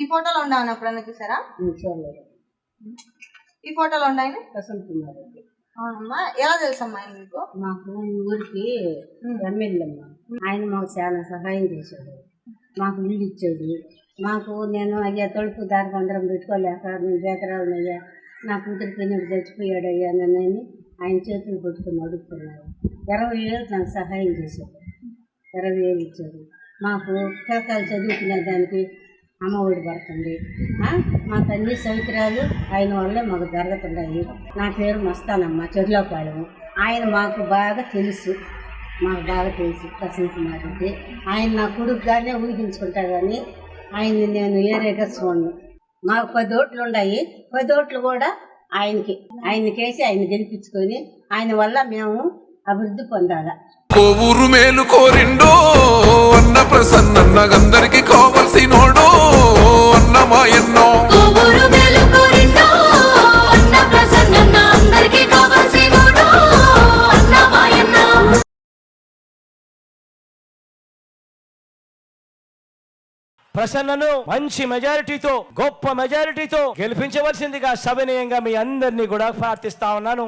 ఈ ఫోటోలో ఉండవని ఎప్పుడైనా చూసారా? చూడలేదు ఈ ఫోటోలో ఉండాయని వసంత్ కుమార్ రెడ్డి. అవునమ్మా. ఎలా తెలుసమ్మా ఆయన మీకు? మాకు ఈ ఊరికి ఎమ్మెల్యే అమ్మ ఆయన మాకు చాలా సహాయం చేశాడు. మాకు ఇల్లు ఇచ్చాడు. మాకు నేను అయ్యా తలుపు దారి అందరం పెట్టుకోలేక నేను బేకరాలు అయ్యా నా కూతురు పిల్లడు చచ్చిపోయాడు అయ్యా నన్ను ఆయన చేతులు పట్టుకుని అడుగుతున్నాడు ఇరవై వేలు నాకు సహాయం చేశాడు. ఇరవై వేలు ఇచ్చాడు. మాకు పిల్లకాయలు చదువుకునే దానికి అమ్మఒడి పడుతుంది. మా మాకు అన్ని సౌకర్యాలు ఆయన వల్లే మాకు జరుగుతున్నాయి నా పేరు మస్తానమ్మ చెర్లోపాళెం ఆయన మాకు బాగా తెలుసు. మాకు బాగా తెలుసు ప్రసన్న కుమార్ రెడ్డి. ఆయన నా కొడుకుగానే ఊహించుకుంటా కానీ ఆయన్ని నేను ఏరేగా చూడను. మాకు పది ఓట్లు ఉన్నాయి పది ఓట్లు కూడా ఆయనకి. ఆయనకేసి ఆయన గెలిపించుకొని ఆయన వల్ల మేము అభివృద్ధి పొందాలా. కోవూరు మేలు కోరిండో అన్న ప్రసన్నను మంచి మెజారిటీతో గొప్ప మెజారిటీతో గెలిపించవలసిందిగా సవినయంగా మీ అందరినీ కూడా ప్రార్థిస్తా ఉన్నాను.